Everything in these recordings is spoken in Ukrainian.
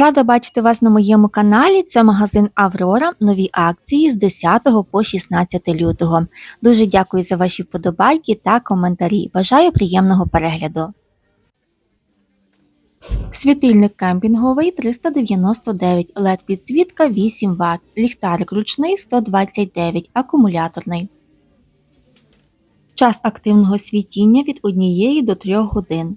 Рада бачити вас на моєму каналі. Це магазин Аврора. Нові акції з 10 по 16 лютого. Дуже дякую за ваші вподобайки та коментарі. Бажаю приємного перегляду. Світильник кемпінговий 399, LED підсвітка 8 Вт, ліхтарик ручний 129, акумуляторний. Час активного світіння від 1 до 3 годин.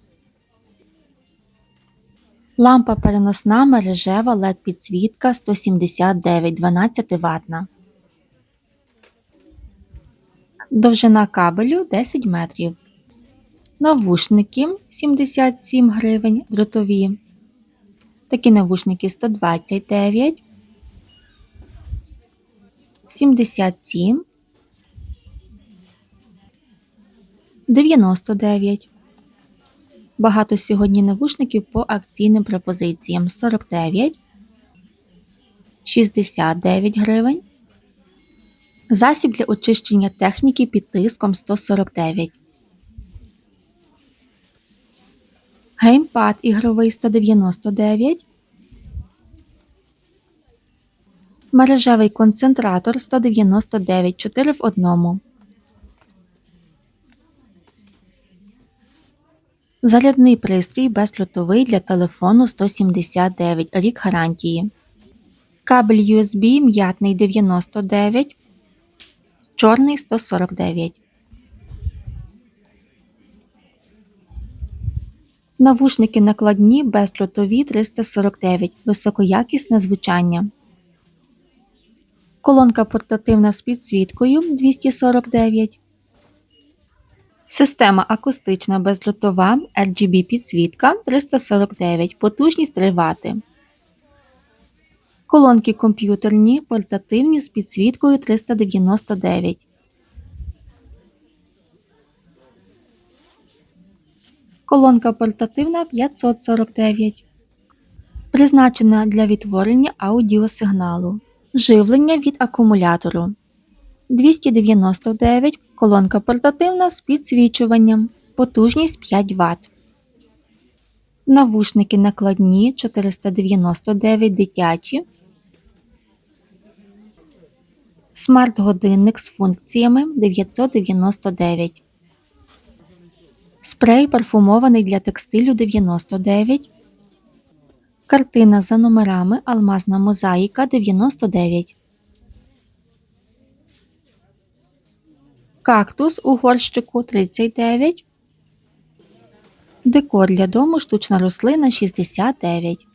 Лампа переносна мережева LED підсвітка 179 12 ватна. Довжина кабелю 10 метрів. Навушники 77 гривень дротові. Такі навушники 129, 77, 99. Багато сьогодні навушників по акційним пропозиціям 49, 69 гривень. Засіб для очищення техніки під тиском 149. Геймпад ігровий 199. Мережевий концентратор 199 4 в одному. Зарядний пристрій безльотовий для телефону 179 рік гарантії. Кабель USB м'ятний 99, чорний 149. Навушники накладні безльотові 349. Високоякісне звучання. Колонка портативна з підсвіткою 249. Система акустична безльотова RGB підсвітка 349, потужність 3 Вт. Колонки комп'ютерні портативні з підсвіткою 399. Колонка портативна 549. Призначена для відтворення аудіосигналу. Живлення від акумулятору 299 колонка портативна з підсвічуванням, потужність 5 Вт. Навушники накладні 499 дитячі. Смарт-годинник з функціями 999. Спрей парфумований для текстилю 99. Картина за номерами Алмазна мозаїка 99. Кактус у горщику 39. Декор для дому штучна рослина 69.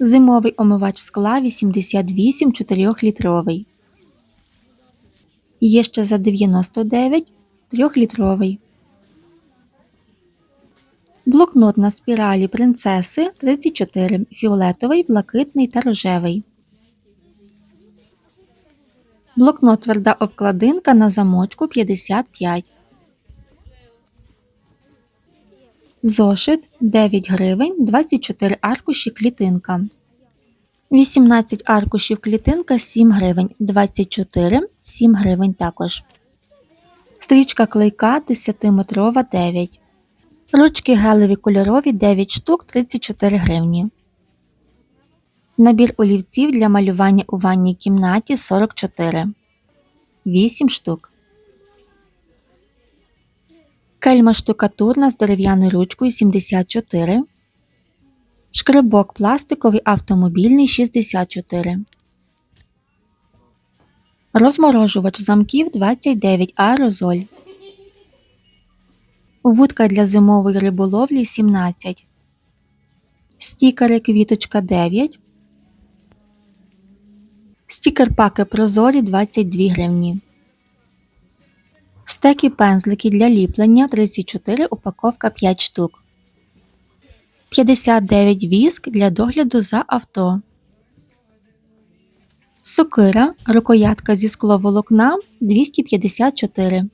Зимовий омивач скла 88 4-літровий. Є ще за 99 3-літровий. Блокнот на спіралі принцеси 34 фіолетовий, блакитний та рожевий. Блокнот тверда обкладинка на замочку 55. Зошит 9 гривень 24 аркуші клітинка. 18 аркушів клітинка 7 гривень 24 7 гривень також. Стрічка клейка 10-метрова 9. Ручки гелеві кольорові 9 штук 34 гривні. Набір олівців для малювання у ванній кімнаті 44. 8 штук. Кельма штукатурна з дерев'яною ручкою 74. Шкребок пластиковий автомобільний 64. Розморожувач замків 29 аерозоль. Вудка для зимової риболовлі 17. Стікери квіточка 9. Стікер-паки прозорі 22 гривні. Стеки пензлики для ліплення 34 упаковка 5 штук. 59 віск для догляду за авто. Сокира рукоятка зі скловолокна 254.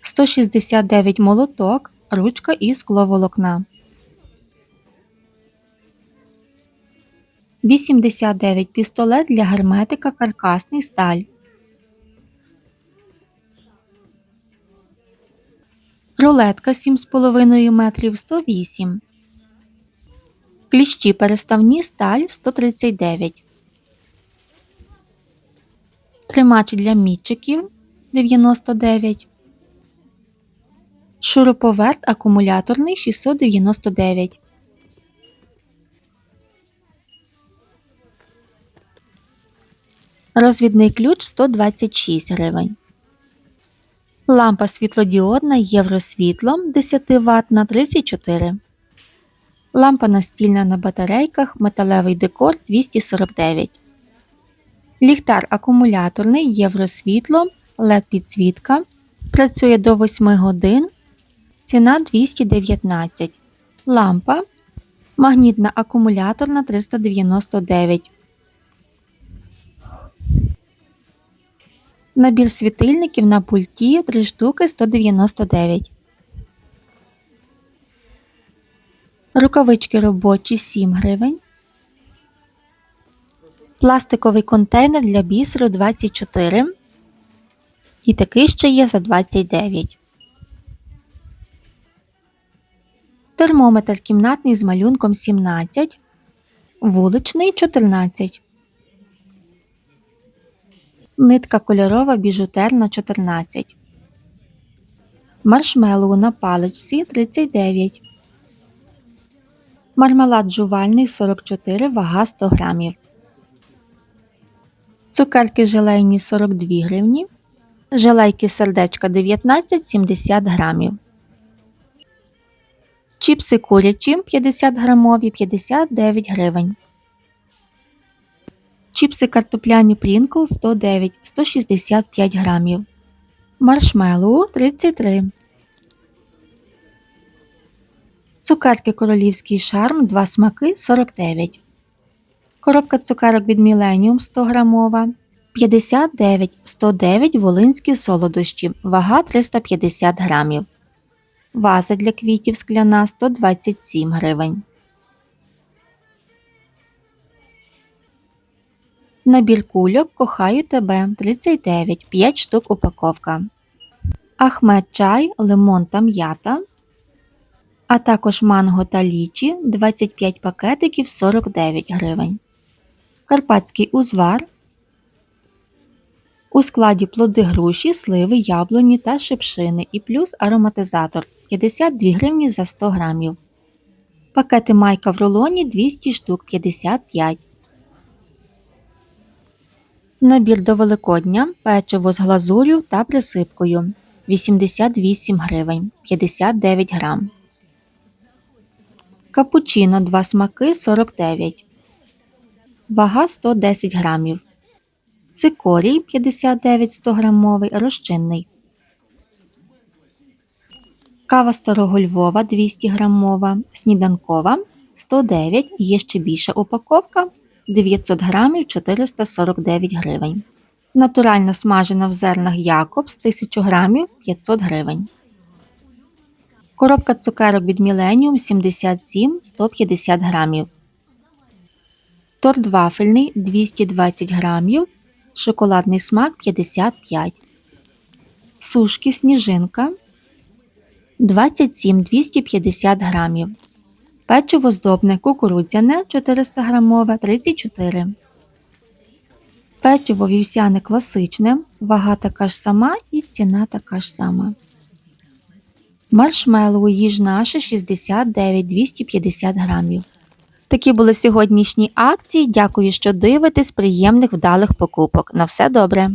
169 молоток, ручка і скловолокна. 89 пістолет для герметика каркасний сталь. Рулетка 7,5 метрів 108. Кліщі переставні сталь 139. Тримач для мітчиків 99. Шуруповерт акумуляторний 699. Розвідний ключ 126 гривень. Лампа світлодіодна євросвітло 10 Вт на 34. Лампа настільна на батарейках, металевий декор 249. Ліхтар акумуляторний євросвітло, LED підсвітка. Працює до 8 годин. Ціна 219. Лампа. Магнітна акумуляторна 399. Набір світильників на пульті 3 штуки 199. Рукавички робочі 7 гривень. Пластиковий контейнер для бісеру 24. І такий ще є за 29. Термометр кімнатний з малюнком 17. Вуличний 14. Нитка кольорова біжутерна 14. Маршмеллоу на паличці 39. Мармелад жувальний 44, вага 100 грамів. Цукерки желейні 42 гривні. Желейки сердечка 19,70 грамів. Чіпси курячі 50 грамові 59 гривень. Чіпси картопляні Прінкл 109 165 грамів. Маршмеллоу 33. Цукерки королівський шарм 2 смаки 49. Коробка цукерок від Millennium 100 грамова 59 109 волинські солодощі. Вага 350 грамів. Ваза для квітів скляна 127 гривень. Набір кульок кохаю тебе 39 5 штук упаковка. Ахмед чай, лимон та м'ята. А також манго та лічі 25 пакетиків 49 гривень. Карпатський узвар. У складі плоди груші, сливи, яблуні та шипшини і плюс ароматизатор 52 гривні за 100 грамів. Пакети майка в рулоні 200 штук 55. Набір до Великодня печиво з глазур'ю та присипкою 88 гривень 59 грам. Капучино 2 смаки 49. Вага 110 грамів. Цикорій 59 100 грамовий розчинний. Кава старого Львова 200 грамова. Сніданкова 109 є ще більша упаковка 900 грамів 449 гривень. Натуральна смажена в зернах Якобс 1000 грамів 500 гривень. Коробка цукерок від Millennium 77 150 грамів. Торт вафельний 220 грамів. Шоколадний смак 55. Сушки сніжинка 27 250 грамів. Печиво здобне кукурудзяне 400 грамове 34. Печиво вівсяне класичне. Вага така ж сама і ціна така ж сама. Маршмеллоу їж наше 69 250 грамів. Такі були сьогоднішні акції. Дякую, що дивитесь. Приємних вдалих покупок. На все добре!